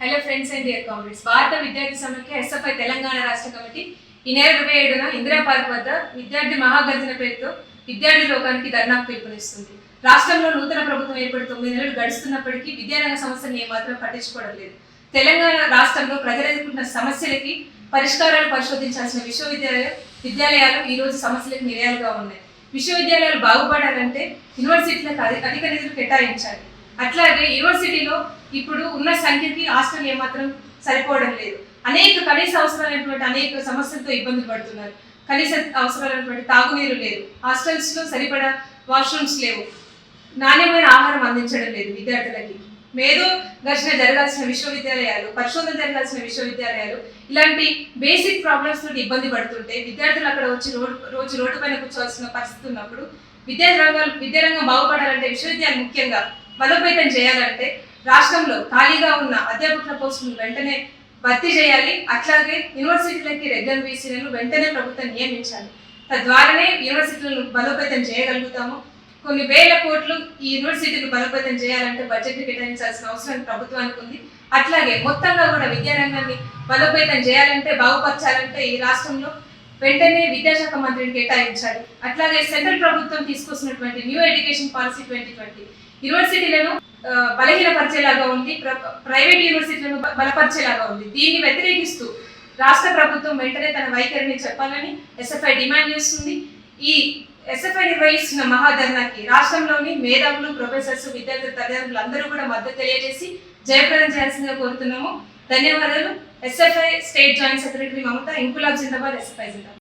Hello friends and dear comrades Bharata Vidyarthi Samaikya SFI Telangana రాష్ట్ర committee ఈ నెల ఇరవై ఏడున ఇందిరా పార్క్ వద్ద విద్యార్థి మహాగర్జన పేరుతో విద్యార్థి లోకానికి ధర్నాకు పిలుపునిస్తుంది. రాష్ట్రంలో నూతన ప్రభుత్వం ఏర్పడి తొమ్మిది నెలలు గడుస్తున్నప్పటికీ విద్యారంగ సమస్యలను ఏమాత్రం పట్టించుకోవడం లేదు. తెలంగాణ రాష్ట్రంలో ప్రజలు ఎదుర్కొంటున్న సమస్యలకి పరిష్కారాలు పరిశోధించాల్సిన విశ్వవిద్యాలయ విద్యాలయాలు ఈ రోజు సమస్యలకు నిలయాలుగా ఉన్నాయి. విశ్వవిద్యాలయాలు బాగుపడాలంటే యూనివర్సిటీలకు అధిక నిధులు కేటాయించాలి. అట్లాగే యూనివర్సిటీలో ఇప్పుడు ఉన్న సంఖ్యకి హాస్టల్ ఏమాత్రం సరిపోవడం లేదు. అనేక కనీస అవసరమైనటువంటి అనేక సమస్యలతో ఇబ్బంది పడుతున్నారు. కనీస అవసరమైనటువంటి తాగునీరు లేదు. హాస్టల్స్లో సరిపడా వాష్రూమ్స్ లేవు. నాణ్యమైన ఆహారం అందించడం లేదు విద్యార్థులకి. మేధో ఘర్షణ జరగాల్సిన విశ్వవిద్యాలయాలు పరిశోధన జరగాల్సిన విశ్వవిద్యాలయాలు ఇలాంటి బేసిక్ ప్రాబ్లమ్స్ తోటి ఇబ్బంది పడుతుంటే విద్యార్థులు అక్కడ వచ్చి రోడ్ రోజు రోడ్డు పైన కూర్చోవాల్సిన పరిస్థితి ఉన్నప్పుడు విద్యా రంగాలు విద్యారంగం బాగుపడాలంటే విశ్వవిద్యాలయం ముఖ్యంగా బలోపేతం చేయాలంటే రాష్ట్రంలో ఖాళీగా ఉన్న అధ్యాపకుల పోస్టులను వెంటనే భర్తీ చేయాలి. అట్లాగే యూనివర్సిటీలకి రెగ్యులర్ వీసీలను వెంటనే ప్రభుత్వం నియమించాలి. తద్వారానే యూనివర్సిటీలను బలోపేతం చేయగలుగుతాము. కొన్ని వేల కోట్లు ఈ యూనివర్సిటీలు బలోపేతం చేయాలంటే బడ్జెట్ కేటాయించాల్సిన అవసరం ప్రభుత్వానికి ఉంది. అట్లాగే మొత్తంగా కూడా విద్యారంగాన్ని బలోపేతం చేయాలంటే బాగుపరచాలంటే ఈ రాష్ట్రంలో వెంటనే విద్యాశాఖ మంత్రిని కేటాయించాలి. అట్లాగే సెంట్రల్ ప్రభుత్వం తీసుకొస్తున్నటువంటి new education policy twenty twenty. యూనివర్సిటీలను బలహీనపరిచేలాగా ఉంది ప్ర- ప్రైవేట్ యూనివర్సిటీలను బలపరిచేలాగా ఉంది. దీన్ని వ్యతిరేకిస్తూ రాష్ట్ర ప్రభుత్వం వెంటనే తన వైఖరిని చెప్పాలని ఎస్ఎఫ్ఐ డిమాండ్ చేస్తుంది. ఈ ఎస్ఎఫ్ఐ నిర్వహిస్తున్న మహాధర్నాకి రాష్ట్రంలోని మేధావులు ప్రొఫెసర్స్ విద్యార్థుల తల్లిదండ్రులు అందరూ కూడా మద్దతు తెలియజేసి జయప్రదం చేయాల్సిందిగా కోరుతున్నాము. ధన్యవాదాలు. SFI state joint secretary Mamata ఇంకులాబ్ జిందాబాద్ ఎస్ఎఫ్ఐ జిందాబాద్.